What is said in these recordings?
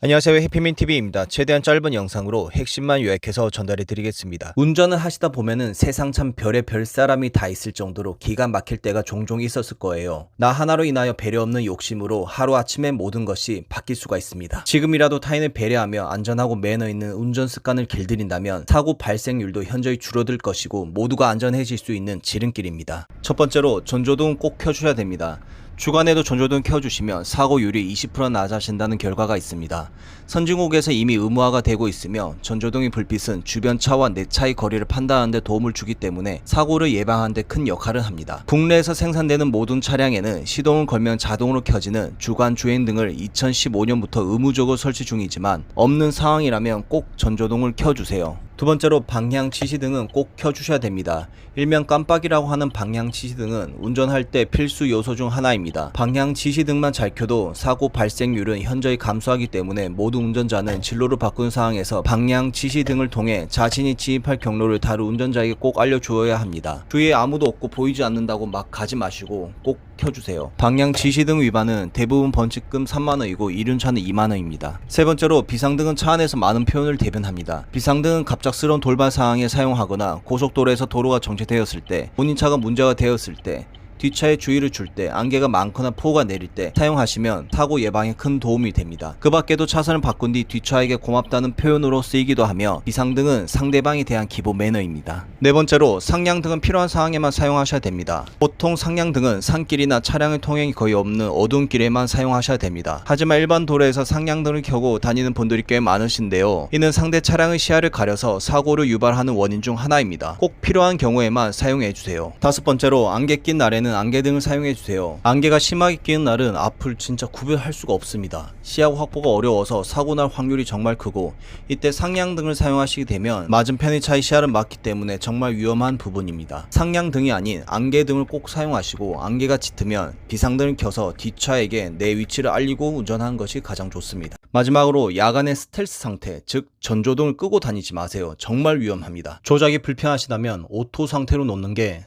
안녕하세요 해피민TV입니다. 최대한 짧은 영상으로 핵심만 요약해서 전달해 드리겠습니다. 운전을 하시다 보면은 세상 참 별의 별 사람이 다 있을 정도로 기가 막힐 때가 종종 있었을 거예요. 나 하나로 인하여 배려 없는 욕심으로 하루아침에 모든 것이 바뀔 수가 있습니다. 지금이라도 타인을 배려하며 안전하고 매너 있는 운전 습관을 길들인다면 사고 발생률도 현저히 줄어들 것이고 모두가 안전해질 수 있는 지름길입니다. 첫 번째로 전조등 꼭 켜주셔야 됩니다. 주간에도 전조등 켜주시면 사고율이 20% 낮아진다는 결과가 있습니다. 선진국에서 이미 의무화가 되고 있으며 전조등의 불빛은 주변 차와 내 차의 거리를 판단하는 데 도움을 주기 때문에 사고를 예방하는 데 큰 역할을 합니다. 국내에서 생산되는 모든 차량에는 시동을 걸면 자동으로 켜지는 주간 주행 등을 2015년부터 의무적으로 설치 중이지만 없는 상황이라면 꼭 전조등을 켜주세요. 두 번째로 방향 지시등은 꼭 켜주셔야 됩니다. 일명 깜빡이라고 하는 방향 지시등은 운전할 때 필수 요소 중 하나입니다. 방향 지시등만 잘 켜도 사고 발생률은 현저히 감소하기 때문에 모든 운전자는 진로를 바꾼 상황에서 방향 지시등을 통해 자신이 진입할 경로를 다른 운전자에게 꼭 알려주어야 합니다. 주위에 아무도 없고 보이지 않는다고 막 가지 마시고 꼭 켜주세요. 방향 지시등 위반은 대부분 벌칙금 3만원이고 이륜차는 2만원입니다. 세 번째로 비상등은 차 안에서 많은 표현을 대변합니다. 비상등은 갑 작스러운 돌발 상황에 사용하거나 고속도로에서 도로가 정체되었을 때 본인 차가 문제가 되었을 때 뒷차에 주의를 줄 때 안개가 많거나 폭우가 내릴 때 사용하시면 사고 예방에 큰 도움이 됩니다. 그 밖에도 차선을 바꾼 뒤 뒷차에게 고맙다는 표현으로 쓰이기도 하며 비상등은 상대방에 대한 기본 매너입니다. 네 번째로 상향등은 필요한 상황에만 사용하셔야 됩니다. 보통 상향등은 산길이나 차량의 통행이 거의 없는 어두운 길에만 사용하셔야 됩니다. 하지만 일반 도로에서 상향등을 켜고 다니는 분들이 꽤 많으신데요. 이는 상대 차량의 시야를 가려서 사고를 유발하는 원인 중 하나입니다. 꼭 필요한 경우에만 사용해 주세요. 다섯 번째로 안개 낀 날에는 안개 등을 사용해 주세요. 안개가 심하게 끼는 날은 앞을 진짜 구별할 수가 없습니다. 시야 확보가 어려워서 사고 날 확률이 정말 크고 이때 상향 등을 사용하시게 되면 맞은편의 차의 시야를 막기 때문에 정말 위험한 부분입니다. 상향 등이 아닌 안개 등을 꼭 사용하시고 안개가 짙으면 비상등을 켜서 뒷차에게 내 위치를 알리고 운전하는 것이 가장 좋습니다. 마지막으로 야간의 스텔스 상태, 즉 전조등을 끄고 다니지 마세요. 정말 위험합니다. 조작이 불편하시다면 오토 상태로 놓는 게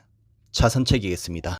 차선책이겠습니다.